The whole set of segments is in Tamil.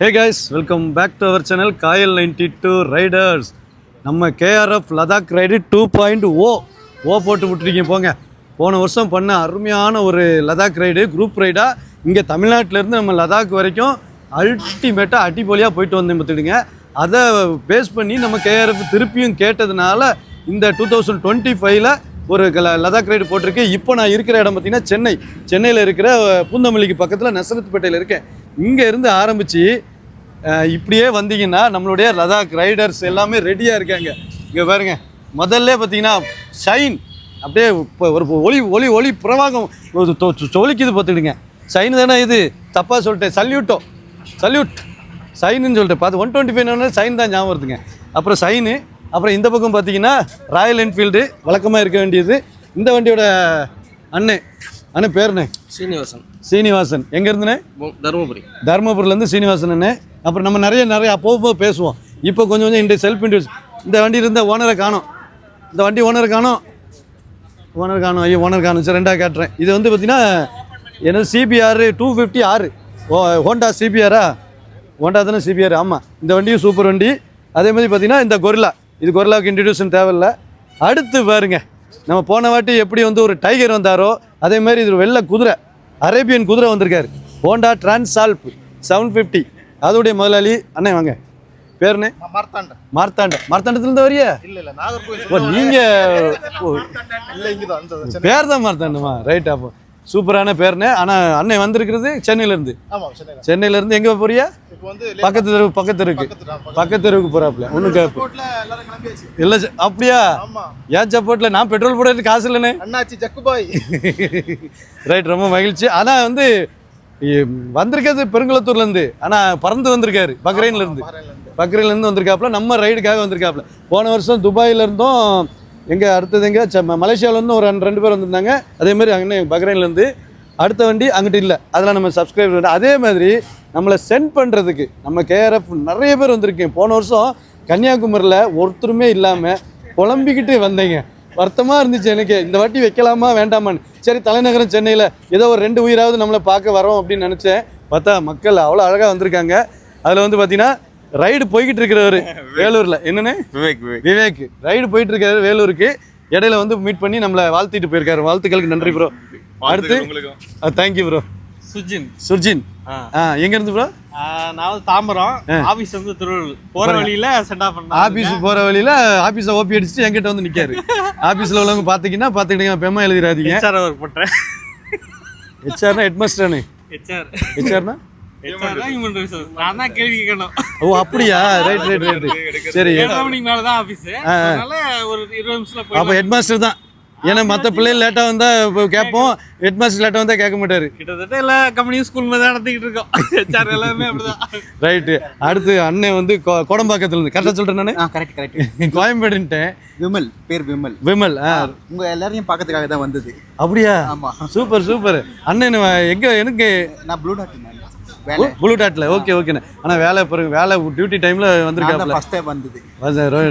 Hey guys welcome back to our channel Kayal ninety two riders நம்ம KRF Ladakh ride two point O O போட்டு விட்டுருக்கீங்க போங்க. போன வருஷம் பண்ண அருமையான ஒரு லடாக் ரைடு குரூப் ரைடாக இங்கே தமிழ்நாட்டிலேருந்து நம்ம லடாக் வரைக்கும் அல்டிமேட்டாக அடிப்பொலியாக போயிட்டு வந்தேன் பார்த்துடுங்க அதை பேஸ் பண்ணி நம்ம கேஆர்எஃப் திருப்பியும் கேட்டதுனால இந்த டூ தௌசண்ட் டுவெண்ட்டி ஃபைவ்ல ஒரு ல- லதாக் ரைடு போட்டிருக்கு. இப்போ நான் இருக்கிற இடம் பார்த்திங்கன்னா சென்னை. சென்னையில் இருக்கிற பூந்தமல்லிக்கு பக்கத்தில் நசரத்துப்பேட்டையில் இருக்கேன். இங்கேருந்து ஆரம்பித்து இப்படியே வந்தீங்கன்னா நம்மளுடைய லதாக் ரைடர்ஸ் எல்லாமே ரெடியாக இருக்காங்க. இங்கே பாருங்க முதல்ல பார்த்தீங்கன்னா ஷைன் அப்படியே இப்போ ஒரு ஒளி ஒளி ஒளி பிரவாகம் சொலிக்குது பார்த்துக்கிடுங்க. சைன் தானே இது? தப்பாக சொல்லிட்டேன். சல்யூட்டோ. சல்யூட். சைனுன்னு சொல்லிட்டு பார்த்து ஒன் டுவெண்ட்டி ஃபைவ் சைன் தான் ஞாபகம் வருதுங்க. அப்புறம் சைனு அப்புறம் இந்த பக்கம் பார்த்தீங்கன்னா ராயல் என்ஃபீல்டு வழக்கமாக இருக்க வேண்டியது. இந்த வண்டியோட அண்ணன் அண்ணன் பேருண்ணே சீனிவாசன். சீனிவாசன். எங்கேருந்துண்ணே தருமபுரி. தருமபுரிலேருந்து சீனிவாசன் அண்ணே அப்புறம் நம்ம நிறைய நிறைய அப்போ பேசுவோம். இப்போ கொஞ்சம் கொஞ்சம் இந்த செல்ஃப் இன்ட்ரூஸ் இந்த வண்டி இருந்த ஓனரை காணோம். இந்த வண்டி ஓனரை காணோம். ஓனர் காணும். ஐயோ ஓனர் காணும். சரி ரெண்டாக காட்டுறேன். இது வந்து பார்த்தீங்கன்னா என்னது சிபிஆர் டூ ஃபிஃப்டி ஆறு ஓ ஹோண்டா சிபிஆரா ஹோண்டா தானே சிபிஆர் ஆமாம் இந்த வண்டியும் சூப்பர் வண்டி. அதே மாதிரி பார்த்தீங்கன்னா இந்த கொரில்லா இது கொரில்லாவுக்கு இன்ட்ரடியூஷன் தேவையில்ல. அடுத்து பாருங்க. நம்ம போன வாட்டி எப்படி வந்து ஒரு டைகர் வந்தாரோ அதே மாதிரி இது வெள்ளை குதிரை. அரேபியன் குதிரை வந்திருக்காரு. Honda Transalp seven fifty. அதோடைய முதலாளி அண்ணே வாங்க. பேருண்ணே மார்த்தாண்ட. மார்த்தாண்ட. மார்த்தாண்டத்துலேருந்து வரியா? இல்ல இல்ல நாகர்கோவில் நீங்கள் பேர் தான் மார்த்தாண்டமா? ரைட் அப்போ. சூப்பரான பேர்னே. ஆனால் அண்ணன் வந்திருக்கிறது சென்னையிலேருந்து. சென்னையிலேருந்து எங்கே போறியா? பக்கத்து தெரு பக்கத்து தெருக்கு. பக்கத்து தெருவுக்கு போகிறாப்புல ஒன்றும் கிளம்பியாச்சு. இல்லை அப்படியா? ஏன் சப்போர்ட்டில் நான் பெட்ரோல் போடுறது காசு இல்லைண்ணே. அண்ணாச்சி ஜக்குபாய். ரைட் ரொம்ப மகிழ்ச்சி. ஆனால் வந்து வந்திருக்கிறது பெருங்குளத்தூர்லேருந்து. ஆனால் பறந்து வந்திருக்காரு. பக்ரைன்லேருந்து பக்ரைன்லேருந்து வந்திருக்காப்புல. நம்ம ரைடுக்காக வந்திருக்காப்புல. போன வருஷம் துபாயில இருந்தும் எங்கே அடுத்தது எங்கே? ச மலேசியாவிலேருந்து ஒரு ரெண்டு ரெண்டு பேர் வந்திருந்தாங்க. அதே மாதிரி அங்கே பக்ரைன்லேருந்து அடுத்த வண்டி அங்கிட்டு இல்லை. அதெல்லாம் நம்ம சப்ஸ்கிரைப் அதே மாதிரி நம்மளை சென்ட் பண்ணுறதுக்கு நம்ம கேஆர்எஃப் நிறைய பேர் வந்திருக்கீங்க போன வருஷம் கன்னியாகுமரியில் ஒருத்தருமே இல்லாமல் புலம்பிக்கிட்டு வந்தீங்க. வருத்தமாக இருந்துச்சு எனக்கு. இந்த வாட்டி வைக்கலாமா வேண்டாமான்னு. சரி தலைநகரம் சென்னையில் ஏதோ ஒரு ரெண்டு உயிராவது நம்மளை பார்க்க வரோம் அப்படின்னு நினச்சேன். பார்த்தா மக்கள் அவ்வளோ அழகாக வந்திருக்காங்க. அதில் வந்து பார்த்திங்கன்னா ரைடு போய்கிட்டு இருக்கிறவர் வேலூரில். என்னன்னு? விவேக் விவேக். ரைடு போயிட்டு இருக்காரு வேலூருக்கு. இடையில வந்து மீட் பண்ணி நம்மளை வாழ்த்திட்டு போயிருக்காரு. வாழ்த்துக்களுக்கு நன்றி ப்ரோ அடுத்து thank you bro Sujin. Surjin ஆ. ஆ எங்க இருந்து ப்ரோ நான் தாம்பரம். ஆபீஸ் வந்து திருவள்ளூர். போற வழியில சென்ட் ஆஃப் பண்ணா ஆபீஸ் போற வழியில ஆபீஸை ஓபி அடிச்சுட்டு என்கிட்ட வந்து நிக்காரு. ஆபீஸ்ல உள்ளவங்க பாத்தீங்கன்னா பாத்துக்கிட்டீங்க. பெம்மா எழுதிடாதீங்க. ஹெச்ஆர் ஒர்க் பண்றேன். ஹெச்ஆர்னா ஹெட்மாஸ்டர்னு ஹெச்ஆர் ஹெச்ஆர்னா ஓ அப்படியா? ரைட் ரைட் ரைட் சரி. ஏழரை மணிக்கு மேல தான் ஆபீஸ் அதனால ஒரு இருபது நிமிஷத்துல அப்போ ஹெட்மாஸ்டர் தான். ஏன்னா மற்ற பிள்ளைகள் லேட்டாக வந்தால் இப்போ கேட்போம். ஹெட்மாஸ்டர் லேட்டாக வந்தால் கேட்க மாட்டாரு. கிட்டத்தட்ட எல்லா கம்பெனியும் ஸ்கூல் தான் நடத்திக்கிட்டு இருக்கோம். ஹெச்ஆர் எல்லாமே அப்படிதான். ரைட்டு அடுத்து அண்ணன் வந்து கொ- கோடம்பாக்கத்துல இருந்து. கரெக்டாக சொல்கிறேன் நான்? Correct correct கோயம்பேடுன்ட்டேன். விமல் பேர் விமல். விமல் ஆ. உங்க எல்லாரையும் பார்க்கறதுக்காக தான் வந்தது. அப்படியா? ஆமா. Super super. அண்ணன் எங்கே எனக்கு நான் ப்ளூ டாட் ப்ளூ டாட்ல ஓகே ஓகேண்ணே ஆனால் வேலை பிறகு வேலை டியூட்டி டைமில் வந்திருக்காப்ல. ஃபர்ஸ்ட் டைம் வந்தது.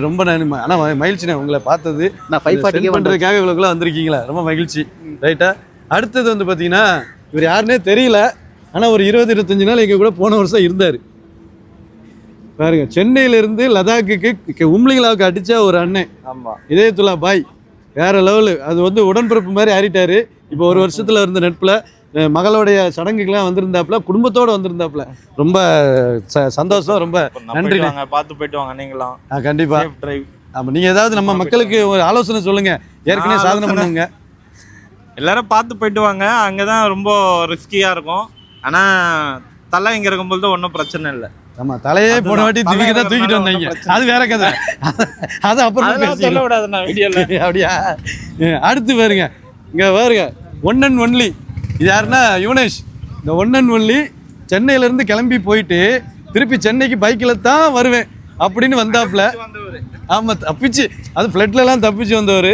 ரொம்ப நன்றி. ஆனால் மகிழ்ச்சிண்ணே. உங்களை பார்த்தது. நான் ஃபைவ் வந்தேன். பண்ணுறதுக்காக இவ்வளோக்குள்ள வந்திருக்கீங்களா? ரொம்ப மகிழ்ச்சி. ரைட்டா அடுத்தது வந்து பார்த்தீங்கன்னா இவர் யாருன்னே தெரியல. ஆனால் ஒரு இருபது இருபத்தஞ்சு நாள் எங்கள் கூட போன வருஷம் இருந்தார். பாருங்க சென்னையிலேருந்து லடாக்குக்கு உம்லிங்களாவுக்கு அடித்த ஒரு அண்ணன் ஆமா. இதயத்துல்லா பாய். வேற லெவலு. அது வந்து உடன்பிறப்பு மாதிரி ஆறிட்டாரு. இப்போ ஒரு வருஷத்தில் இருந்த நட்பில் மகளுடைய சடங்குக்கெல்லாம் வந்திருந்தாப்புல குடும்பத்தோடு வந்திருந்தாப்புல. ரொம்ப ச- சந்தோஷம் ரொம்ப நன்றி பார்த்து போயிட்டு வாங்க நீங்களாம். கண்டிப்பாக டிரைவ் ஆமாம் நீங்கள் ஏதாவது நம்ம மக்களுக்கு ஒரு ஆலோசனை சொல்லுங்க. ஏற்கனவே சாதனை பண்ணுங்க. எல்லாரும் பார்த்து போயிட்டு வாங்க. அங்கதான் ரொம்ப ரிஸ்கியா இருக்கும். ஆனா தலை இங்க இருக்கும்போது தான் ஒன்றும் பிரச்சனை இல்லை. ஆமா தலையே போன வாட்டி தூக்கி தான் தூக்கிட்டு வந்தீங்க. அது வேற கதை. அது அப்புறம் சொல்ல. விடாது நான் வீடியோல. அப்படியா? அடுத்து பாருங்க இங்க பாருங்க ஒன் அண்ட் ஒன்லி இது யாருன்னா யுவனேஷ். இந்த ஒன் அண்ட் ஒன்லி சென்னையில இருந்து கிளம்பி போயிட்டு திருப்பி சென்னைக்கு பைக்கில் தான் வருவேன் அப்படின்னு வந்தாப்புல. ஆமா தப்பிச்சு. அது ஃப்ளட்ல எல்லாம் தப்பிச்சு வந்தவர்.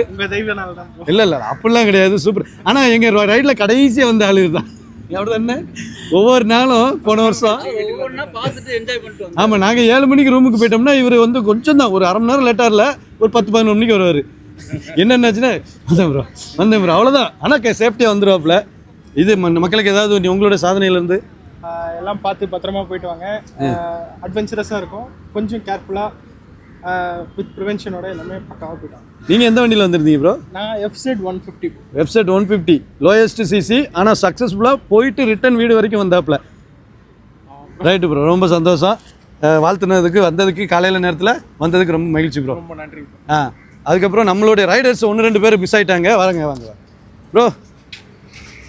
இல்ல இல்ல அப்படிலாம் கிடையாது. சூப்பர் ஆனா எங்க ரைட்ல கடைசியா வந்த ஆளு தான் ஒவ்வொரு நாளும் போன வருஷம். ஒவ்வொன்றா பார்த்துட்டு என்ஜாய் பண்ணிட்டு வந்தோம் ஆமா நாங்க ஏழு மணிக்கு ரூமுக்கு போயிட்டோம்னா இவர் வந்து கொஞ்சம் தான் ஒரு அரை மணி நேரம் இல்ல ஒரு பத்து பதினொரு மணிக்கு வருவாரு. என்னென்னாச்சுன்னா? வந்தேன் ப்ரோ வந்தேன் ப்ரோ அவ்வளோதான் ஆனால் சேஃப்டியாக வந்துடுவாப்புல இது மக்களுக்கு ஏதாவது உங்களோட சாதனையில இருந்து எல்லாம் பார்த்து பத்திரமா போயிட்டு வாங்க. அட்வென்ச்சரஸாக இருக்கும். கொஞ்சம் கேர்ஃபுல்லாக வித் ப்ரிவென்ஷனோட எல்லாமே பக்காவாக போயிட்டாங்க நீங்கள் எந்த வண்டியில் வந்திருந்தீங்க ப்ரோ நான் எஃப்செட் one fifty website one fifty lowest CC ஆனால் சக்ஸஸ்ஃபுல்லாக போயிட்டு ரிட்டர்ன் வீடு வரைக்கும் வந்தாப்புல. ரைட்டு ப்ரோ ரொம்ப சந்தோஷம். வாழ்த்துனதுக்கு வந்ததுக்கு காலையில் நேரத்தில் வந்ததுக்கு ரொம்ப மகிழ்ச்சி ப்ரோ ரொம்ப நன்றி ஆ அதுக்கப்புறம் நம்மளுடைய ரைடர்ஸ் ஒன்று ரெண்டு பேர் மிஸ் ஆயிட்டாங்க. வாங்க வாங்க. Bro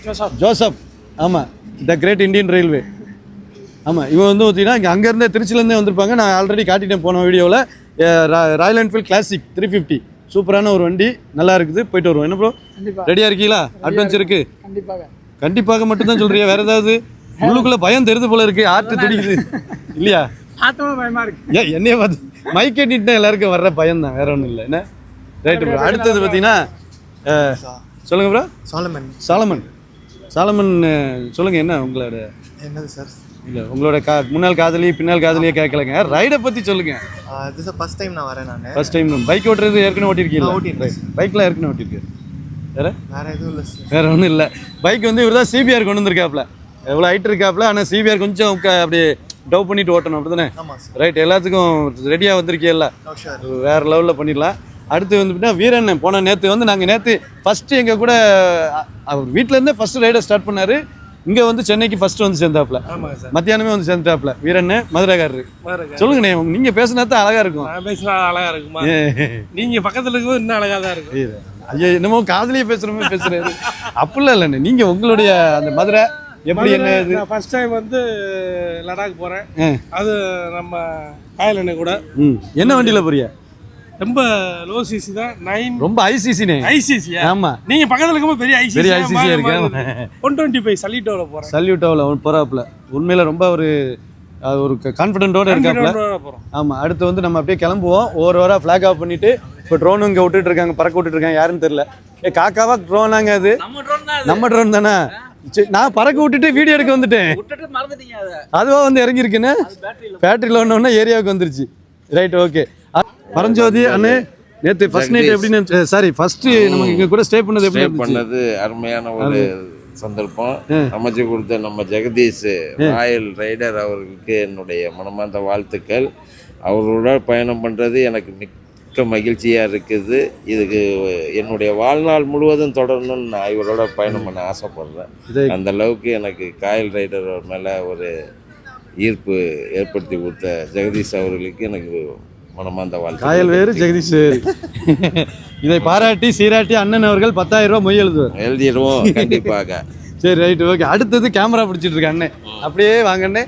Joseph. ஜோசப். ஆமாம் த கிரேட் இந்தியன் ரயில்வே ஆமாம் இவன் வந்து பார்த்தீங்கன்னா இங்கே அங்கேருந்தே திருச்சிலேருந்தே வந்திருப்பாங்க. நான் ஆல்ரெடி காட்டிட்டேன் போன வீடியோவில் Royal Enfield Classic three fifty சூப்பரான ஒரு வண்டி நல்லா இருக்குது. போயிட்டு வருவோம். என்ன ப்ரோ கண்டிப்பாக ரெடியாக இருக்கீங்களா? அட்வென்ச்சருக்கு கண்டிப்பாக. கண்டிப்பாக மட்டும்தான் சொல்றியா? வேற ஏதாவது? உள்ளுக்குள்ள பயம் தெரிது போல இருக்கு. ஆற்று துடிக்குது. இல்லையா? பயமா இருக்கு. ஏன் என்னைய பார்த்து மைக் கட்டிட்டு எல்லாருக்கும் வர்ற பயம் தான். வேற ஒன்றும் இல்லை. என்ன? ரைட்டு ப்ரோ அடுத்தது பார்த்தீங்கன்னா அஹ், சொல்லுங்க ப்ரோ சாலமன். சாலமன். சாலமன் அஹ், சொல்லுங்க என்ன உங்களோட என்னது சார்? இல்லை உங்களோட கா முன்னாள் காதலி பின்னால் காதலியே கேட்கலங்க. ரைடை பற்றி சொல்லுங்க. இது சார் ஃபர்ஸ்ட் டைம் நான் வரேன் நான். ஃபர்ஸ்ட் டைம் பைக் ஓட்டுறது ஏற்கனவே ஓட்டிருக்கீங்களா ஆ, ஓட்டியிருக்கேன். பைக்லாம் ஏற்கனவே ஓட்டிருக்காரு வேற? வேற எதுவும் இல்லை சார். வேற ஒன்றும் இல்லை. பைக் வந்து இவர் தான் சிபிஆர் கொண்டு வந்திருக்காப்ல. எவ்வளோ ஹைட் இருக்காப்ல ஆனால் சிபிஆர் கொஞ்சம் அப்படியே டவ் பண்ணிட்டு ஓட்டணும் அப்படிதானே ஆமாம் சார். ரைட் எல்லாத்துக்கும் ரெடியாக வந்திருக்கீல்ல நோ ஷூர் வேற லெவலில் பண்ணிடலாம். அடுத்து வந்துட்டுனா வீரண்ணன் போன நேற்று வந்து நாங்கள் நேற்று ஃபஸ்ட்டு எங்கள் கூட அவர் வீட்டிலேருந்தே ஃபஸ்ட்டு ரைடை ஸ்டார்ட் பண்ணார். இங்கே வந்து சென்னைக்கு ஃபஸ்ட்டு வந்து சேர்ந்தாப்புல. மத்தியானமே வந்து சேர்ந்துட்டாப்புல வீரண்ணன் மதுரைக்காரரு. சொல்லுங்கண்ணே நீங்கள் பேசுனா தான் அழகாக இருக்கும். பேசினா அழகா இருக்குமா? நீங்க பக்கத்துல இருக்கும்போது இன்னும் அழகா தான் இருக்கும். ஐயோ என்னமோ காதலியே பேசுகிற மாதிரி பேசுறாரு. அப்படிலாம் இல்லைண்ணே நீங்கள் உங்களுடைய அந்த மதுரை எப்படி என்ன இது? ஃபர்ஸ்ட் டைம் வந்து லடாக் போறேன். ஆ. அது நம்ம காயல் கூட. ம். என்ன வண்டியில் போறிய ரொம்ப லோ சிசி தான். நைன் ரொம்ப ஐசிசினே ஐசிசி ஆமா. நீங்க பக்கத்துல இருக்கும்போது பெரிய ஐசிசி பெரிய யா இருக்கு. ஒன் டுவெண்ட்டி ஃபைவ் சல்லிட்டோல போறேன். சல்யூட்டாவில் அவன் போறாப்புல. உண்மையில ரொம்ப ஒரு அது ஒரு கான்ஃபிடென்ட்டோட இருக்காப்புல. போறோம். ஆமா அடுத்து வந்து நம்ம அப்படியே கிளம்புவோம். ஒவ்வொரு வாரம் ஃபிளாக் ஆஃப் பண்ணிட்டு இப்போ ட்ரோன் இங்கே விட்டுட்டு இருக்காங்க பறக்க விட்டுட்டு இருக்காங்க யாருன்னு தெரியல. ஏ காக்காவா ட்ரோனாங்க அது? நம்ம ட்ரோன் தானே சரி, நான் பறக்க விட்டுட்டு வீடியோ எடுக்க வந்துட்டேன். அதுவா வந்து இறங்கியிருக்குன்னு? பேட்டரியில் ஒன்று ஏரியாவுக்கு வந்துருச்சு. ரைட் ஓகே பரஞ்சோதி அண்ணே நேற்று ஃபர்ஸ்ட் நைட் எப்படின்னு சாரி ஃபர்ஸ்ட் நமக்கு இங்கே கூட ஸ்டே பண்ணது எப்படி ஸ்டே பண்ணது அருமையான ஒரு சந்தர்ப்பம். அமைச்சு கொடுத்த நம்ம ஜெகதீஷ் ராயல் ரைடர் அவர்களுக்கு என்னுடைய மனமார்ந்த வாழ்த்துக்கள். அவரோட பயணம் பண்ணுறது எனக்கு மிக்க மகிழ்ச்சியாக இருக்குது. இதுக்கு என்னுடைய வாழ்நாள் முழுவதும் தொடரணும்னு நான் இவரோட பயணம் பண்ண ஆசைப்படுறேன். அந்த அளவுக்கு எனக்கு காயல் ரைடர் மேலே ஒரு ஈர்ப்பு ஏற்படுத்தி கொடுத்த ஜெகதீஷ் அவர்களுக்கு எனக்கு மனமார்ந்த வாழ்த்து காயல் வேறு ஜெகதீஷ் வேறு. இதை பாராட்டி சீராட்டி அண்ணன் அவர்கள் பத்தாயிரம் ரூபாய் மொய் எழுதுவார். எழுதிடுவோம் கண்டிப்பாக. சரி ரைட் ஓகே அடுத்தது கேமரா பிடிச்சிட்டு இருக்க அண்ணன் அப்படியே வாங்க அண்ணே.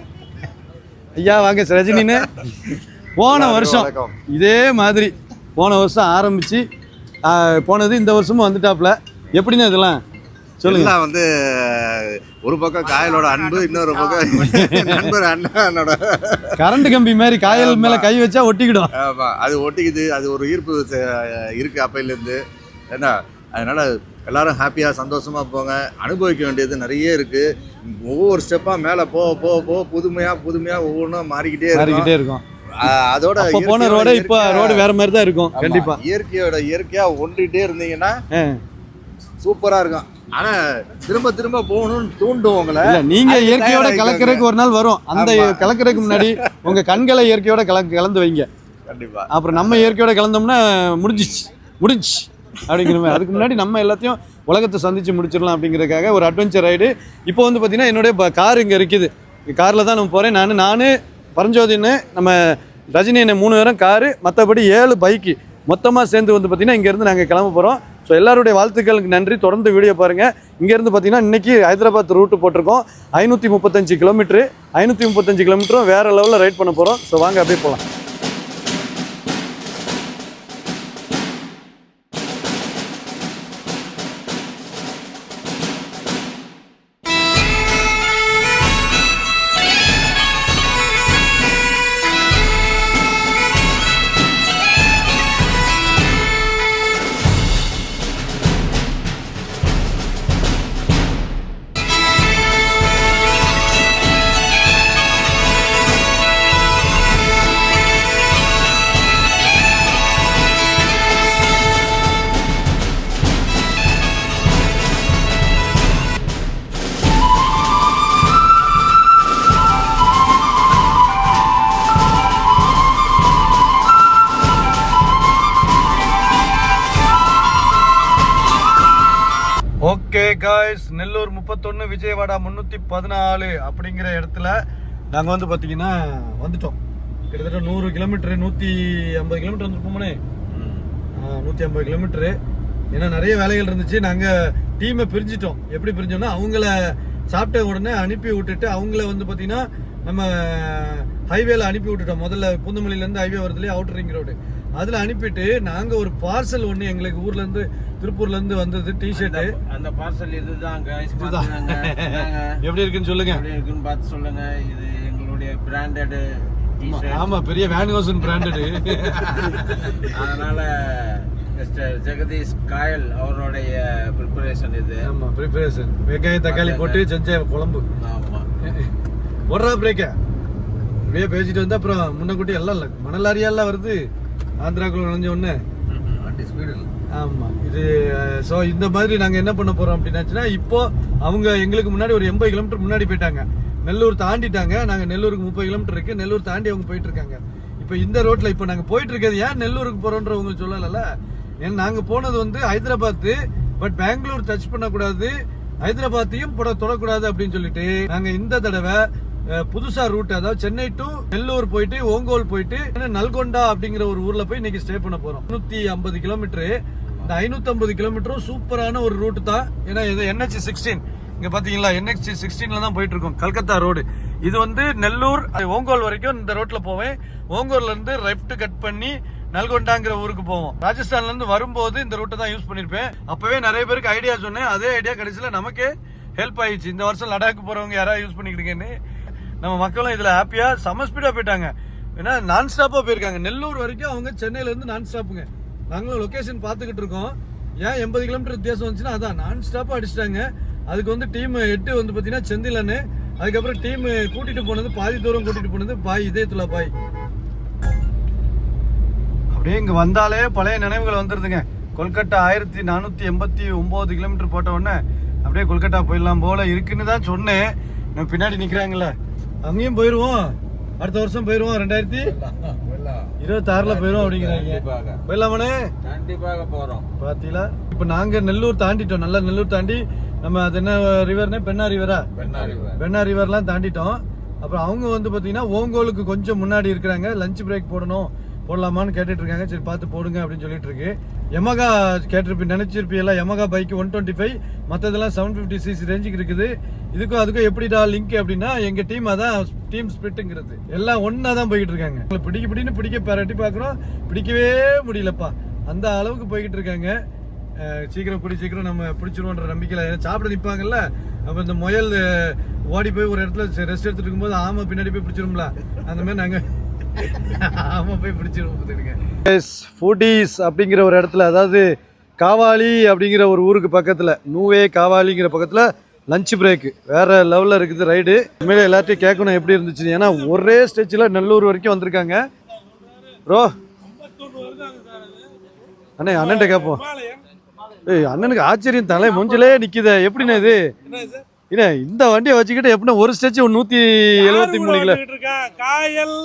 ஐயா வாங்க ரஜினின்னு. போன வருஷம் இதே மாதிரி போன வருஷம் ஆரம்பிச்சு ஆ, போனது இந்த வருஷமும் வந்துட்டாப்ல எப்படின்னு இதெல்லாம்? சொல்லுங்க. வந்து ஒரு பக்கம் காயலோட அன்பு இன்னொரு பக்கம் நண்பர் அண்ணனோட. கரண்ட் கம்பி மாதிரி காயல் மேல கை வச்சா ஒட்டிக்கிடும். ஆமா. அது ஒட்டிக்குது. அது ஒரு ஈர்ப்பு ச- இருக்கு அப்பையிலேருந்து. என்ன? அதனால எல்லாரும் ஹாப்பியாக சந்தோஷமா போங்க. அனுபவிக்க வேண்டியது நிறைய இருக்கு. ஒவ்வொரு ஸ்டெப்பாக மேலே போக போக போக புதுமையாக புதுமையாக ஒவ்வொன்றும் மாறிக்கிட்டே இருக்கும். மாறிக்கிட்டே இருக்கும். அதோட போன ரோட இப்போ ரோடு வேற மாதிரி தான் இருக்கும் ஆமா, கண்டிப்பா. இயற்கையோட இயற்கையா ஒன்றிட்டே இருந்தீங்கன்னா ஆ. சூப்பரா இருக்கும். ஆனா திரும்ப திரும்ப போகணும்னு தூண்டும் உங்களை. இல்ல நீங்க இயற்கையோட. கலக்கறதுக்கு ஒரு நாள் வரும். அந்த. கலக்கறதுக்கு முன்னாடி உங்க கண்களை இயற்கையோட கல கலந்து வைங்க. கண்டிப்பா. அப்புறம் நம்ம இயற்கையோட கலந்தோம்னா முடிஞ்சிச்சு. முடிஞ்சு அப்படிங்கிற மாதிரி. அதுக்கு முன்னாடி நம்ம எல்லாத்தையும் உலகத்தை சந்திச்சு முடிச்சிடலாம் அப்படிங்கிறதுக்காக ஒரு அட்வென்ச்சர் ரைடு இப்போ வந்து பார்த்தீங்கன்னா என்னுடைய கார் இங்கே இருக்குது. காரில் தான் நம்ம போகிறேன் நான் நான் பரஞ்சோதின்னு நம்ம ரஜினி மூணு பேரும் காரு மற்றபடி ஏழு பைக்கு மொத்தமாக சேர்ந்து வந்து பார்த்தீங்கன்னா இங்கேருந்து நாங்கள் கிளம்ப போகிறோம் ஸோ எல்லாருடைய வாழ்த்துக்களுக்கு நன்றி. தொடர்ந்து வீடியோ பாருங்கள் இங்கேருந்து பார்த்தீங்கன்னா இன்றைக்கி ஹைதராபாத் ரூட்டு போட்டிருக்கோம். ஐநூற்றி முப்பத்தஞ்சு கிலோமீட்ரு ஐநூற்றி முப்பத்தஞ்சு கிலோமீட்டரும் வேறு லெவலில் ரைட் பண்ண போகிறோம் ஸோ வாங்க அப்படியே போகலாம் காய்ஸ் நெல்லூர் முப்பத்தொன்று விஜயவாடா முந்நூற்றி பதினாலு அப்படிங்கிற இடத்துல நாங்கள் வந்து பார்த்தீங்கன்னா வந்துட்டோம். கிட்டத்தட்ட நூறு கிலோமீட்டரு நூற்றி ஐம்பது கிலோமீட்டர் வந்துருப்போமனே நூற்றி ஐம்பது கிலோமீட்டரு ஏன்னா நிறைய வேலைகள் இருந்துச்சு. நாங்கள் டீமை பிரிஞ்சிட்டோம். எப்படி பிரிஞ்சோம்னா அவங்கள சாப்பிட்ட உடனே அனுப்பி விட்டுட்டு அவங்கள வந்து பார்த்தீங்கன்னா நம்ம ஹைவேல அனுப்பி விட்டுட்டோம். முதல்ல பூந்தமல்லியிலேருந்து ஹைவே வருதுலேயே அவுட்டர் ரிங் ரோடு அதில் அனுப்பிட்டு நாங்கள் ஒரு பார்சல் ஒன்று எங்களுக்கு ஊர்லேருந்து திருப்பூர்லேருந்து வந்தது டிஷர்ட்டு அந்த பார்சல் இதுதான்? எப்படி இருக்குன்னு சொல்லுங்க. எப்படி இருக்குன்னு பார்த்து சொல்லுங்க. இது எங்களுடைய பிராண்டட் ஆமா பெரிய வேன் ஹவுசன் பிராண்டடு அதனால மிஸ்டர் ஜெகதீஷ் காயல் அவருடைய ப்ரிப்பரேஷன் இது. ஆமா ப்ரிப்பரேஷன் வெங்காயம் தக்காளி போட்டு செஞ்ச குழம்பு. ஆமா. ஓடுறா பிரேக்க. அப்படியே பேசிட்டு வந்தா அப்புறம் முன்னக்கூட்டி எல்லாம் இல்லை. மணல் லாரியெல்லாம் வருது. ஆந்திராக்குள்ள நுழைஞ்ச உடனே. வண்டி ஸ்பீடு ஆமா. இது ஸோ இந்த மாதிரி நாங்க என்ன பண்ண போறோம் அப்படின்னாச்சுன்னா இப்போ அவங்க எங்களுக்கு முன்னாடி ஒரு எண்பது கிலோமீட்டர் முன்னாடி போயிட்டாங்க. நெல்லூர் தாண்டிட்டாங்க. நாங்க நெல்லூருக்கு முப்பது கிலோமீட்டர் இருக்கு. நெல்லூர் தாண்டி அவங்க போயிட்டு இருக்காங்க. இப்போ இந்த ரோட்ல இப்போ நாங்க போயிட்டு இருக்கிறது ஏன் நெல்லூருக்கு போறோன்ற உங்களுக்கு சொல்லல ஏன்னா நாங்க போனது வந்து ஹைதராபாத் பட் பெங்களூர் டச் பண்ணக்கூடாது. ஹைதராபாத்தையும் போட தொடக்கூடாது அப்படின்னு சொல்லிட்டு நாங்க இந்த தடவை புதுசா ரூட் அதாவது சென்னை டு நெல்லூர் போயிட்டு ஓங்கோல் போயிட்டு நல்கொண்டா அப்படிங்கிற ஒரு ஊர்ல போய் இன்னைக்கு ஸ்டே பண்ண போறோம். நூத்தி ஐம்பது கிலோமீட்டர் இந்த ஐநூத்தி ஐம்பது கிலோமீட்டரும் சூப்பரான ஒரு ரூட் தான். ஏன்னா இது என்ஹெச் சிக்ஸ்டீன் இங்க பாத்தீங்களா என்ஹெச் சிக்ஸ்டீன்ல தான் போயிட்டு இருக்கோம் கல்கத்தா ரோடு இது வந்து நெல்லூர் ஓங்கோல் வரைக்கும் இந்த ரோட்ல போவேன். ஓங்கோல்ல இருந்து லெஃப்ட் கட் பண்ணி நல்கொண்டாங்கிற ஊருக்கு போவோம். ராஜஸ்தான்ல இருந்து வரும்போது இந்த ரூட்டை தான் யூஸ் பண்ணிருப்பேன். அப்பவே நிறைய பேருக்கு ஐடியா சொன்னேன். அதே ஐடியா கடைசியில நமக்கே ஹெல்ப் ஆயிடுச்சு. இந்த வருஷம் லடாக் போறவங்க யாராவது யூஸ் பண்ணிக்கிட்டீங்கன்னு நம்ம மக்களும் இதில் ஹாப்பியாக செம ஸ்பீடாக போயிட்டாங்க. ஏன்னா நான் ஸ்டாப்பாக போயிருக்காங்க. நெல்லூர் வரைக்கும் அவங்க சென்னையிலேருந்து நான் ஸ்டாப்புங்க நாங்களும் லொக்கேஷன் பார்த்துக்கிட்டு இருக்கோம். ஏன் எண்பது கிலோமீட்டர் வித்தியாசம் வந்துச்சுன்னா அதான் நான் ஸ்டாப்பாக அடிச்சிட்டாங்க. அதுக்கு வந்து டீம் எட்டு வந்து பார்த்தீங்கன்னா செந்திலன்னு. அதுக்கப்புறம் டீம் கூட்டிகிட்டு போனது பாதி தூரம் கூட்டிகிட்டு போனது பாய் இதயத்துல பாய். அப்படியே இங்கே வந்தாலே பழைய நினைவுகள் வந்துடுதுங்க கொல்கட்டா ஆயிரத்தி நானூற்றி எண்பத்தி ஒம்பது கிலோமீட்டர் போட்ட உடனே அப்படியே கொல்கட்டா போயிடலாம் போல இருக்குன்னு தான் சொன்னேன். நம்ம பின்னாடி நிற்கிறாங்களே அங்கேயும் போயிருவோம். அடுத்த வருஷம் போயிருவோம் ரெண்டாயிரத்தி இருபத்தி ஆறுல போயிருவோம் அப்படிங்கிறாங்க. போயிடலாமனே கண்டிப்பாக போறோம். பாத்தீங்களா? இப்ப நாங்க நெல்லூர் தாண்டிட்டோம். நல்லா நெல்லூர் தாண்டி நம்ம அது என்ன ரிவர்னே பெண்ணா ரிவரா பெண்ணா ரிவர்லாம் தாண்டிட்டோம். அப்புறம் அவங்க வந்து பாத்தீங்கன்னா ஓங்கோலுக்கு கொஞ்சம் முன்னாடி இருக்கிறாங்க. லஞ்ச் பிரேக் போடணும். போடலாமான்னு கேட்டுட்டு இருக்காங்க. சரி பார்த்து போடுங்க அப்படின்னு சொல்லிட்டு இருக்கு. எமகா கேட்டிருப்பி நினைச்சிருப்பீங்களா Yamaha bike one twenty five மற்றதெல்லாம் செவன் ஃபிஃப்டி சிசி ரேஞ்சுக்கு இருக்குது. இதுக்கும் அதுக்கும் எப்படிடா லிங்க் அப்படின்னா எங்க டீம் அதான் டீம் ஸ்பிரிட்டுங்கிறது எல்லாம் ஒன்றா தான் போய்கிட்டு இருக்காங்க. பிடிக்க பிடின்னு பிடிக்க பரட்டி பார்க்குறோம். பிடிக்கவே முடியலப்பா. அந்த அளவுக்கு போய்கிட்டு இருக்காங்க. சீக்கிரம் கூடி சீக்கிரம் நம்ம பிடிச்சிருவோன்ற நம்பிக்கையில் ஏன்னா சாப்பிட நிற்பாங்கல்ல அப்போ இந்த முயல் ஓடி போய் ஒரு இடத்துல ரெஸ்ட் எடுத்துட்டு இருக்கும்போது ஆமாம் பின்னாடி போய் பிடிச்சிரும்ல? அந்த மாதிரி நாங்கள் ஆமை போய் பிடிச்சிருவோம் பார்த்துக்கிடுங்க. ஃபுட்டீஸ் அப்படிங்கிற ஒரு இடத்துல அதாவது காவாலி அப்படிங்கிற ஒரு ஊருக்கு பக்கத்தில் நூவே காவாலிங்கிற பக்கத்தில் லஞ்ச் பிரேக்கு வேற லெவலில் இருக்குது ரைடு உண்மையிலே எல்லாத்தையும் கேட்கணும் எப்படி இருந்துச்சு ஏன்னா ஒரே ஸ்டேஜில் நெல்லூர் வரைக்கும் வந்திருக்காங்க. ப்ரோ அண்ணே அண்ணன்ட்ட கேட்போம். ஏய் அண்ணனுக்கு ஆச்சரியம் தலை மூஞ்சிலே நிக்குதே. எப்படிண்ணே இது? இல்ல இந்த வண்டியை வச்சுக்கிட்டு எப்படின்னா ஒரு ஸ்டெச் நூத்தி எழுபத்தி மூணு கிலோ காயல்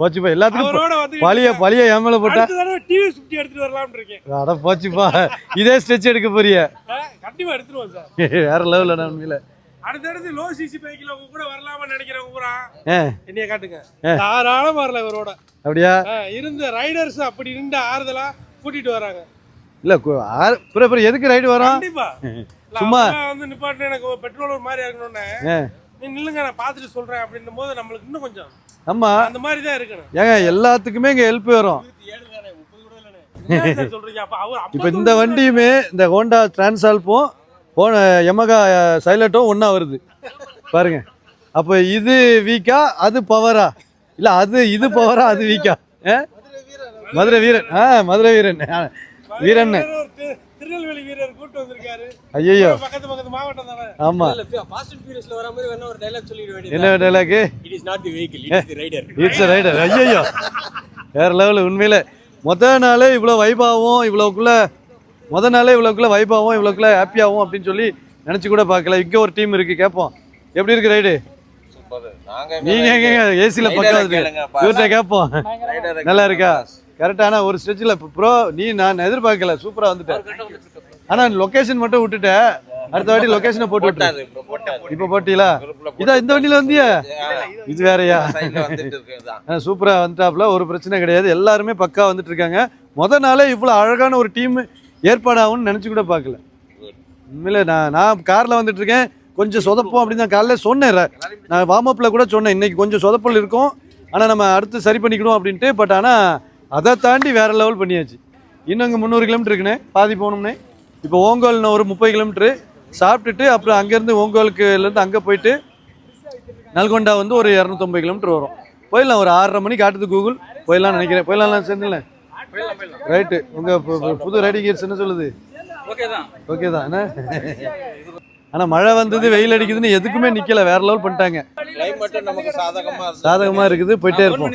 போச்சுப்பா எல்லாத்துக்கும் பழிய பழிய என் மேல போட்டா டிவிஎஸ் ஃபிஃப்டி எடுத்துட்டு வரலாம்னு இருக்கேன். அட போச்சுப்பா இதே ஸ்டெச் எடுக்க போறிய. கண்டிப்பா எடுத்துருவோம் சார். வேற லெவலில் உண்மையில. அடுத்தடுத்து லோ சிசி பைக்ல உங்க கூட வரலாமான்னு நினைக்கிறவங்க பூரா என்னைய காட்டுங்க. தாராளம் வரல இவரோட. அப்படியா? இருந்த ரைடர்ஸ் அப்படி நின்று ஆறுதலா கூட்டிட்டு வராங்க. இல்ல எதுக்கு ரைடு வரோம்? கண்டிப்பா. சும்மா. வந்து நிப்பாட்டு எனக்கு பெட்ரோல் ஒரு மாதிரி இருக்கணும்னு ஆ. நீ நில்லுங்க நான் பார்த்துட்டு சொல்றேன் அப்படின்னும் போது நம்மளுக்கு இன்னும் கொஞ்சம் ஆமா. அந்த மாதிரி தான் இருக்கணும். ஏங்க எல்லாத்துக்குமே இங்க ஹெல்ப் வரும். என்ன சார் சொல்றீங்க? அப்ப அவர் இப்போ இந்த வண்டியுமே இந்த ஹோண்டா டிரான்சால்ப்பும் போன யமகா சைலட்டும் ஒன்றா வருது. பாருங்க. அப்போ இது வீக்கா அது பவரா இல்லை அது இது பவரா அது வீக்கா? மதுரை வீரன். ஆ மதுரை வீரன். ஆ, வீரன் திருநெல்வேலி வீரர் கூட்டு வந்திருக்காரு ஐயோ பக்கத்து பக்கத்து மாவட்டம் தானே? ஆமா. ஃபாஸ்ட் அண்ட் ஃபியூரியஸ்ல வர மாதிரி வேணா ஒரு டைலாக் சொல்லிட வேண்டியது என்ன dialogue it is not the vehicle it is the rider it's rider ஐயோ வேற லெவல் உண்மையில. முத நாளே இவ்வளோ வைபாவும் இவ்வளோக்குள்ள முத நாளே இவ்வளோக்குள்ள வைபாவும் இவ்வளோக்குள்ள ஹாப்பியாகவும் அப்படின்னு சொல்லி நினச்சி கூட பார்க்கல. இங்கே ஒரு டீம் இருக்கு கேட்போம் எப்படி இருக்கு ரைடு நாங்க நீங்க எங்க ஏசில பக்கம் இவர்கிட்ட கேட்போம் நல்லா இருக்கா? கரெக்டான ஒரு ஸ்டெச்சில் ப்ரோ நீ நான் எதிர்பார்க்கல. சூப்பரா வந்துட்டேன் ஆனால் லொக்கேஷன் மட்டும் விட்டுட்டேன் அடுத்த வாட்டி லொக்கேஷனை போட்டு விட்டு இப்போ போட்டீங்களா இதா இந்த வண்டியில வந்தியா? இது வேறயா? சூப்பரா வந்துட்டாப்ல. ஒரு பிரச்சனை கிடையாது. எல்லாருமே பக்கா வந்துட்டு இருக்காங்க. முத நாளே இவ்வளோ அழகான ஒரு டீம் ஏற்பாடாகும்னு நினைச்சு கூட பார்க்கல. உண்மையில நான் நான் கார்ல வந்துட்டு இருக்கேன். கொஞ்சம் சொதப்போம் அப்படின்னு நான் காலையில சொன்னேன். நான் வார்ம் அப்ல கூட சொன்னேன். இன்னைக்கு கொஞ்சம் சொதப்பல் இருக்கும். ஆனா நம்ம அடுத்து சரி பண்ணிக்கணும் அப்படின்ட்டு. பட் ஆனா அதை தாண்டி வேற லெவல் பண்ணியாச்சு. இன்னும் இங்கே முந்நூறு கிலோமீட்டர் இருக்குண்ணே. பாதி போகணும்னே இப்போ ஓங்கோல் இன்னும் ஒரு முப்பது கிலோமீட்டரு. சாப்பிட்டுட்டு அப்புறம் அங்கேருந்து ஓங்கோலுக்குலேருந்து அங்கே போயிட்டு நல்கொண்டா வந்து ஒரு இரநூத்தொம்பது கிலோமீட்டர் வரும். போயிடலாம் ஒரு ஆறரை மணிக்கு காட்டுது கூகுள். போயிடலாம்னு நினைக்கிறேன். போயிடலாம் சேர்ந்துல ரைட்டு. உங்கள் புது ரைடிங் கியர்ஸ் என்ன சொல்லுது? ஓகே தான். என்ன? ஆனால் மழை வந்தது வெயில் அடிக்குதுன்னு எதுக்குமே நிற்கல வேற லெவல் பண்ணிட்டாங்க. சாதகமாக இருக்குது. போயிட்டே இருப்போம்.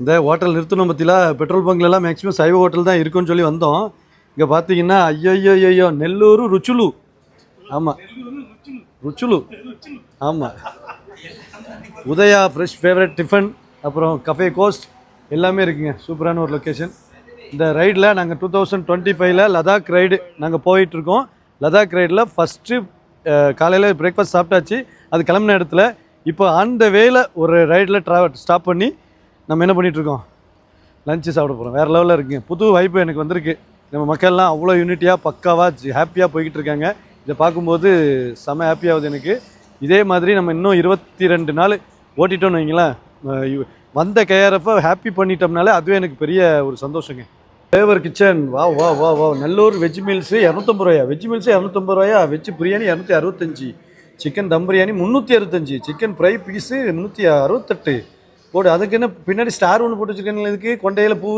இந்த ஹோட்டல் நிறுத்தணும் பற்றில பெட்ரோல் பங்க்ல எல்லாம் மேக்ஸிமம் சைவ ஹோட்டல் தான் இருக்குன்னு சொல்லி வந்தோம். இங்கே பார்த்தீங்கன்னா ஐயோ ஐயோ ஐயோ நெல்லூர் ருச்சுலு. ஆமாம் ருச்சுலு. ஆமாம் உதயா ஃப்ரெஷ் ஃபேவரட் டிஃபன் அப்புறம் கஃபே கோஸ்ட் எல்லாமே இருக்குங்க. சூப்பரான ஒரு லொக்கேஷன் இந்த ரைடில் நாங்கள் டூ தௌசண்ட் டுவெண்ட்டி ஃபைவ்ல லதாக் ரைடு நாங்கள் போயிட்டுருக்கோம். லதாக் ரைடில் ஃபஸ்ட்டு காலையில் பிரேக்ஃபாஸ்ட் சாப்பிட்டாச்சு. அது கிளம்புன இடத்துல இப்போ அந்த வேல ஒரு ரைடில் ட்ராவல் ஸ்டாப் பண்ணி நம்ம என்ன பண்ணிகிட்ருக்கோம் லஞ்சு சாப்பிட போகிறோம் வேறு லெவலில் இருக்குங்க. புது வாய்ப்பு எனக்கு வந்திருக்கு. நம்ம மக்கள்லாம் அவ்வளோ யூனிட்டியாக பக்காவாக ஹாப்பியாக போய்கிட்டு இருக்காங்க இதை பார்க்கும்போது செம ஹாப்பியாகுது எனக்கு. இதே மாதிரி நம்ம இன்னும் இருபத்தி ரெண்டு நாள் ஓட்டிட்டோம்னு வைங்களேன். வந்த கேஆர்எஃப்பை ஹாப்பி பண்ணிட்டோம்னாலே அதுவே எனக்கு பெரிய ஒரு சந்தோஷங்க. ஃப்ளேவர் கிச்சன் வா வா வா வா நல்லூர் வெஜ் மீல்ஸு இரநூத்தம்பது ரூபாயா? வெஜ் மீல்ஸு இரநூத்தம்பது ரூபாயா? வெஜ் பிரியாணி இரநூத்தி அறுபத்தஞ்சி. சிக்கன் தம் பிரியாணி முந்நூற்றி அறுபத்தஞ்சி. சிக்கன் ஃப்ரை பீஸு முந்நூற்றி அறுபத்தெட்டு. போடு அதுக்கு என்ன பின்னாடி ஸ்டார் ஒன்று போட்டு வச்சுருக்கேன் இதுக்கு? கொண்டையில் பூ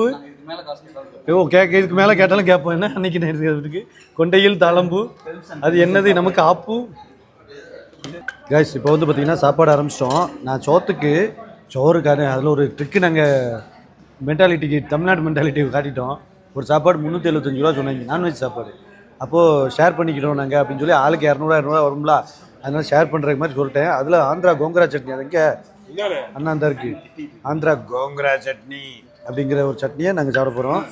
ஓ கேட்க இதுக்கு மேலே கேட்டாலும் கேட்போம். என்ன? அன்னைக்கு நான் அதுக்கு கொண்டையில் தளம்பு அது என்னது? நமக்கு ஆப்பு. கைஸ் இப்போ வந்து பார்த்தீங்கன்னா சாப்பாடு ஆரம்பிச்சிட்டோம். நான் சோத்துக்கு சோறுக்கான அதில் ஒரு ட்ரிக்கு நாங்கள் மென்டாலிட்டிக்கு தமிழ்நாடு மென்டாலிட்டி காட்டிட்டோம். ஒரு சாப்பாடு முந்நூற்றி எழுபத்தஞ்சு ரூபா சொன்னாங்க. நான்வெஜ் சாப்பாடு. அப்போது ஷேர் பண்ணிக்கிறோம் நாங்கள் அப்படின்னு சொல்லி ஆளுக்கு இரநூறுவா இரநூறுவா வரும்ல அதனால ஷேர் பண்ணுற மாதிரி சொல்லிட்டேன். அதில் ஆந்திரா கோங்கரா சட்னி அதுங்க அண்ணா அந்த இருக்கு. ஆந்திரா கோங்கரா சட்னி அப்படிங்கிற ஒரு சட்னியை நாங்கள் சாப்பிட போகிறோம்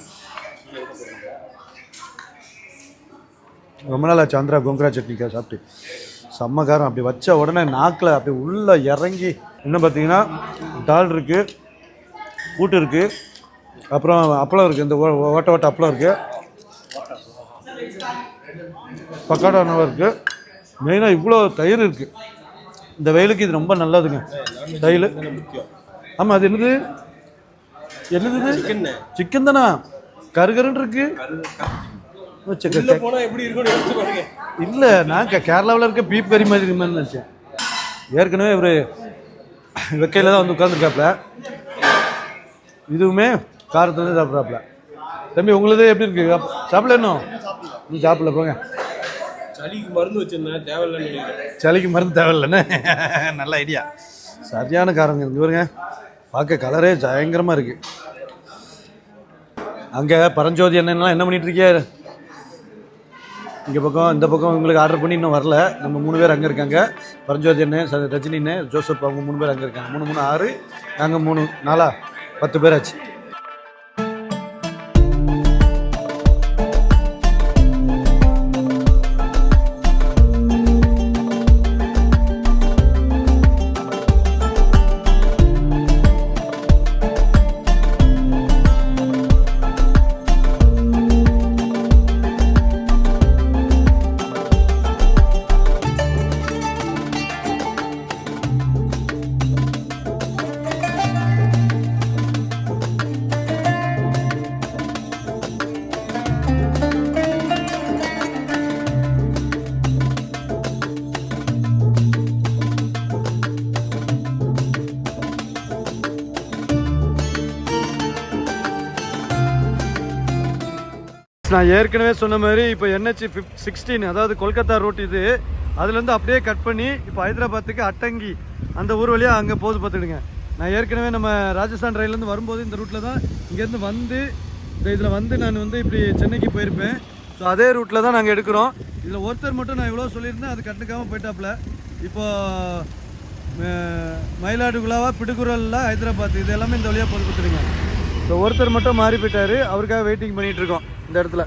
ரொம்ப நாள் ஆச்சு ஆந்திரா கோங்கரா சட்னிக்கா சாப்பிட்டு. செம்ம காரம். அப்படி வச்ச உடனே நாக்கில் அப்படி உள்ளே இறங்கி இன்னும் பார்த்தீங்கன்னா டால் இருக்குது கூட்டு இருக்குது அப்புறம் அப்பளம் இருக்குது இந்த ஓ- ஓட்ட ஓட்ட அப்பளம் இருக்குது பக்காடா இருக்குது மெயினாக இவ்வளோ தயிர் இருக்குது இந்த வெயிலுக்கு இது ரொம்ப நல்லதுங்க. தயிர் ஆமாம் அது என்னது? என்னது சிக்கன் தானா? கருகருன்னு இருக்கு. இல்லை நான் கேரளாவில் இருக்க பீப் கறி மாதிரி இருக்குமே நினச்சேன். ஏற்கனவே ஒரு வெக்கையில் தான் வந்து உட்காந்துருக்காப்புல இதுவுமே காரத்துல சாப்பிட்றாப்புல. தம்பி உங்களுது எப்படி இருக்கு? சாப்பிடல இன்னும்? நீ சாப்பிடல போங்க. சளிக்கு மருந்து வச்சிருந்தேன் தேவையில்லைன்னு நினைக்கிறேன். சளிக்கு மருந்து தேவையில்லைன்னு? நல்ல ஐடியா சரியான காரங்க இருந்து பாருங்க பார்க்க கலரே பயங்கரமாக இருக்கு. அங்கே பரஞ்சோதி என்னென்னலாம் என்ன பண்ணிட்டு இருக்கியா இங்கே பக்கம் இந்த பக்கம் உங்களுக்கு ஆர்டர் பண்ணி இன்னும் வரல. நம்ம மூணு பேர் அங்கே இருக்காங்க. பரஞ்சோதி அண்ணன் ரஜினி அண்ணன் ஜோசப் அவங்க மூணு பேர் அங்கே இருக்காங்க. மூணு மூணு ஆறு நாங்கள் மூணு நாலா பத்து பேர் ஆச்சு. நான் ஏற்கனவே சொன்ன மாதிரி இப்போ என்ஹெச் ஃபிஃப்ட் சிக்ஸ்டீன் அதாவது கொல்கத்தா ரோட் இது. அதுலேருந்து அப்படியே கட் பண்ணி இப்போ ஹைதராபாத்துக்கு அட்டங்கி. அந்த ஊர் வழியாக அங்கே போது பார்த்துடுங்க நான் ஏற்கனவே நம்ம ராஜஸ்தான் ரயிலேருந்து வரும்போது இந்த ரூட்டில் தான் இங்கேருந்து வந்து இந்த இதில் வந்து நான் வந்து இப்படி சென்னைக்கு போயிருப்பேன். ஸோ அதே ரூட்டில் தான் நாங்கள் எடுக்கிறோம். இதில் ஒருத்தர் மட்டும் நான் எவ்வளோ சொல்லியிருந்தேன் அது கண்டுக்காமல் போயிட்டாப்புல. இப்போ மயிலாடுகுழாவாக மயிலாடுகுளாவா ஹைதராபாத் இது எல்லாமே இந்த வழியாக போது பார்த்துடுங்க ஸோ ஒருத்தர் மட்டும் மாறி போயிட்டாரு. அவருக்காக வெயிட்டிங் பண்ணிகிட்ருக்கோம் இருக்கோம். இந்த இடத்துல.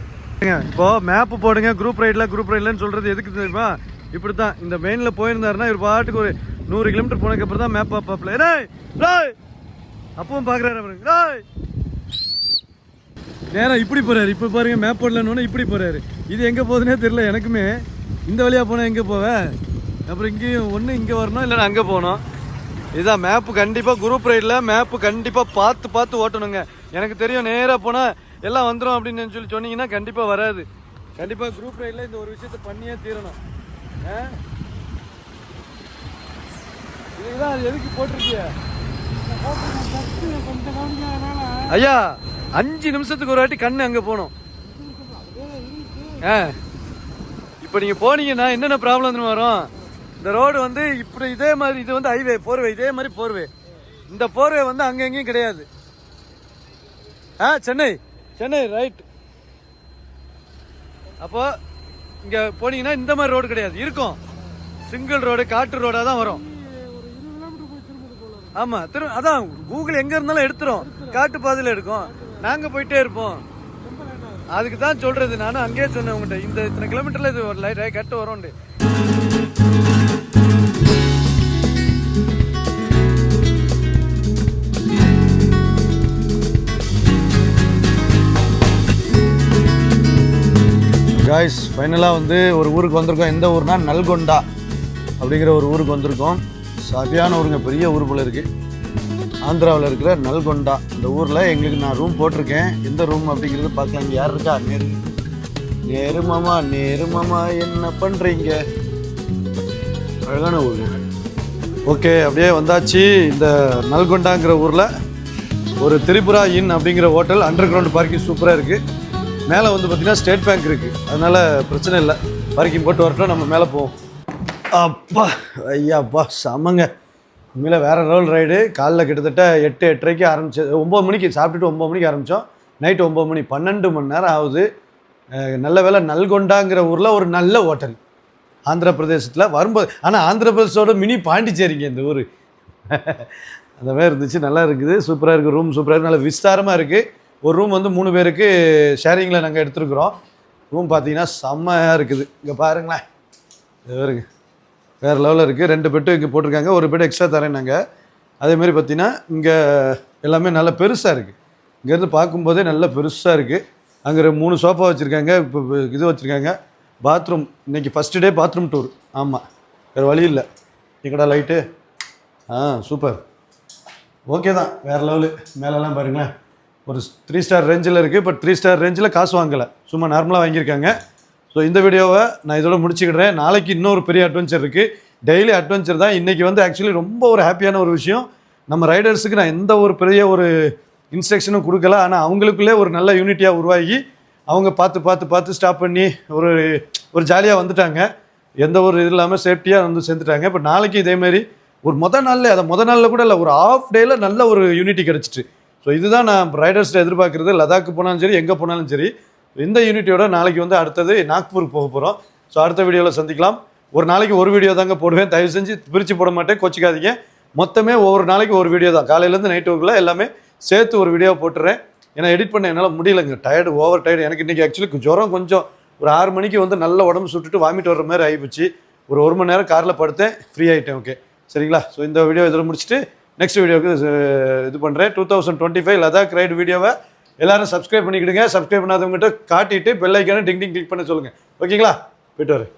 இப்போ மேப்பு போடுங்க குரூப் ரைடில் குரூப் ரைட்லன்னு சொல்கிறது எதுக்கு தெரியுமா? இப்படி தான் இந்த மெயினில் போயிருந்தாருன்னா இவர் பாட்டுக்கு ஒரு நூறு கிலோமீட்டர் போனதுக்கப்புறம் தான் மேப் பார்ப்பாப்ல டேய் அப்பவும் பார்க்குறாரு அவருங்க ராய் நேரா இப்படி போறாரு. இப்போ பாருங்க மேப் போடலன்னு இப்படி போறாரு. இது எங்கே போகுதுன்னே தெரியல எனக்குமே. இந்த வழியாக போனால் எங்கே போவேன் அப்புறம் இங்கேயும் ஒன்று இங்கே வரணும் இல்லைன்னா அங்கே போகணும். இதுதான் மேப்பு கண்டிப்பாக குரூப் ரைடில் மேப்பு கண்டிப்பாக பார்த்து பார்த்து ஓட்டணுங்க. எனக்கு தெரியும் நேராக போனால் எல்லாம் வந்துடும் அப்படின்னு சொல்லி சொன்னீங்கன்னா கண்டிப்பாக வராது. கண்டிப்பாக குரூப் ரைடில் இந்த ஒரு விஷயத்த பண்ணியே தீரணும். இதுதான் அது எதுக்கு போட்டிருக்கிய? ஐயா அஞ்சு நிமிஷத்துக்கு ஒரு வாட்டி கண்ணு அங்கே போகணும். ஆ. இப்போ நீங்கள் போனீங்கன்னா என்னென்ன ப்ராப்ளம் வரும்? இந்த ரோடு வந்து இப்படி இதே மாதிரி இது வந்து ஹைவே போர்வே இதே மாதிரி போர்வே இந்த போர்வே வந்து அங்கே எங்கேயும் கிடையாது. ஆ சென்னை. சென்னை ரைட் அப்போ இங்கே போனீங்கன்னா இந்த மாதிரி ரோடு கிடையாது. இருக்கும். சிங்கிள் ரோடு காட்டு ரோடாக தான் வரும். ஆமாம் திரு அதான் கூகுள் எங்கே இருந்தாலும் எடுத்துரும். காட்டு பாதையில் எடுக்கும் நாங்கள் போயிட்டே இருப்போம். அதுக்கு தான் சொல்றது. நானும் அங்கேயே சொன்னேன் உங்கள்கிட்ட. இந்த இத்தனை கிலோமீட்டர்ல இது ஒரு லைட் கட்டு வரும்ண்டு. காய்ஸ் ஃபைனலாக வந்து ஒரு ஊருக்கு வந்திருக்கோம். எந்த ஊர்னா நல்கொண்டா அப்படிங்கிற ஒரு ஊருக்கு வந்திருக்கோம். சரியான ஊருங்க பெரிய ஊர் போல இருக்குது ஆந்திராவில் இருக்கிற நல்கொண்டா. அந்த ஊரில் எங்களுக்கு நான் ரூம் போட்டிருக்கேன். எந்த ரூம் அப்படிங்கிறது பார்க்கலாம். இங்கே யார் இருக்கா? நேரு. நேருமாமா நேருமாமா என்ன பண்ணுறீங்க அழகான ஊர். ஓகே அப்படியே வந்தாச்சு. இந்த நல்கொண்டாங்கிற ஊரில் ஒரு திரிபுரா இன் அப்படிங்கிற ஹோட்டல் அண்டர் கிரவுண்ட் பார்க்கிங் சூப்பராக இருக்குது மேலே வந்து பார்த்தீங்கன்னா ஸ்டேட் பேங்க் இருக்குது அதனால் பிரச்சனை இல்லை. வரைக்கும் போட்டு வரட்டும் நம்ம மேலே போவோம். அப்பா ஐயாப்பா செமங்க உண்மையில் வேறு ரோல் ரைடு. காலைல கிட்டத்தட்ட எட்டு எட்டரைக்கு ஆரம்பிச்சு ஒம்பது மணிக்கு சாப்பிட்டுட்டு ஒம்பது மணிக்கு ஆரம்பித்தோம் நைட்டு ஒம்பது மணி பன்னெண்டு மணி நேரம் ஆகுது. நல்ல வேலை நல்கொண்டாங்கிற ஊரில் ஒரு நல்ல ஹோட்டல். ஆந்திர பிரதேசத்தில் வரும்போது ஆனால் ஆந்திர மினி பாண்டிச்சேரிங்க இந்த ஊர். அந்த மாதிரி இருந்துச்சு நல்லா இருக்குது. சூப்பராக இருக்குது ரூம் சூப்பராக இருக்குது நல்ல விஸ்தாரமாக இருக்குது ஒரு ரூம் வந்து மூணு பேருக்கு ஷேரிங்கில் நாங்கள் எடுத்துருக்குறோம். ரூம் பார்த்தீங்கன்னா செம்மையாக இருக்குது. இங்கே பாருங்களேன். இது பாருங்க. வேறு லெவலில் இருக்குது ரெண்டு பெட்டு இங்கே போட்டிருக்காங்க. ஒரு பெட் எக்ஸ்ட்ரா தரேன் நாங்கள் அதேமாரி பார்த்தீங்கன்னா இங்கே எல்லாமே நல்லா பெருசாக இருக்குது இங்கேருந்து பார்க்கும்போதே நல்லா பெருசாக இருக்குது அங்கே மூணு சோஃபா வச்சுருக்காங்க. இப்போ இது வச்சுருக்காங்க. பாத்ரூம் இன்னைக்கு ஃபஸ்ட்டு டே பாத்ரூம் டூர் ஆமாம் வேறு வழி இல்லை. எங்கடா லைட்டு ஆ சூப்பர் ஓகே தான். வேறு லெவலு மேலெல்லாம் பாருங்களேன். ஒரு த்ரீ ஸ்டார் ரேஞ்சில் இருக்குது பட் த்ரீ ஸ்டார் ரேஞ்சில் காசு வாங்கலை. சும்மா நார்மலாக வாங்கியிருக்காங்க. ஸோ இந்த வீடியோவை நான் இதோட முடிச்சுக்கிடுறேன். நாளைக்கு இன்னொரு பெரிய அட்வென்ச்சர் இருக்குது டெய்லி அட்வென்ச்சர் தான். இன்றைக்கி வந்து ஆக்சுவலி ரொம்ப ஒரு ஹாப்பியான ஒரு விஷயம். நம்ம ரைடர்ஸுக்கு நான் எந்த ஒரு பெரிய ஒரு இன்ஸ்ட்ரக்ஷனும் கொடுக்கல. ஆனால் அவங்களுக்குள்ளே ஒரு நல்ல யூனிட்டியாக உருவாகி அவங்க பார்த்து பார்த்து பார்த்து ஸ்டாப் பண்ணி ஒரு ஒரு ஜாலியாக வந்துட்டாங்க. எந்த ஒரு இது இல்லாமல் சேஃப்டியாக வந்து சேர்ந்துட்டாங்க. இப்போ நாளைக்கு இதேமாரி ஒரு மொதல் நாளில் அதை மொதல் நாளில் கூட இல்லை ஒரு ஆஃப் டேயில் நல்ல ஒரு யூனிட்டி கிடச்சிட்டு ஸோ இதுதான் நான் ரைடர்ஸ்ட்டு எதிர்பார்க்குறது. லதாக்கு போனாலும் சரி எங்கே போனாலும் சரி இந்த யூனிட்டியோட நாளைக்கு வந்து அடுத்தது நாக்பூருக்கு போக போகிறோம் ஸோ அடுத்த வீடியோவில் சந்திக்கலாம். ஒரு நாளைக்கு ஒரு வீடியோ தாங்க போடுவேன். தயவு செஞ்சு பிரித்து போட மாட்டேன். கோச்சிக்காதீங்க. மொத்தமே ஒவ்வொரு நாளைக்கு ஒரு வீடியோ தான். காலையிலேருந்து நைட்டு ஒர்க்கில் எல்லாமே சேர்த்து ஒரு வீடியோ போட்டுறேன். ஏன்னா எடிட் பண்ண என்னால் முடியலங்க. டயர்டு ஓவர் டயர்டு எனக்கு இன்றைக்கி ஆக்சுவலி ஜுரம் கொஞ்சம். ஒரு ஆறு மணிக்கு வந்து நல்ல உடம்பு சுட்டுட்டு வாமிட் வர்ற மாதிரி ஆகிப்போச்சு ஒரு ஒரு மணி நேரம் காரில் படுத்தேன். ஃப்ரீ ஆகிட்டேன் ஓகே சரிங்களா? ஸோ இந்த வீடியோ இதில் முடிச்சுட்டு நெக்ஸ்ட் வீடியோக்கு இது பண்ணுறேன் two thousand twenty five Ladakh ride வீடியோவை எல்லாரும் சப்ஸ்கிரைப் பண்ணிக்கிடுங்க. சப்ஸ்கிரைப் பண்ணாதவங்ககிட்ட காட்டிட்டு பெல்லைக்கான டிங் டிங் கிளிக் பண்ண சொல்லுங்கள் ஓகேங்களா? போயிட்டு வரேன்.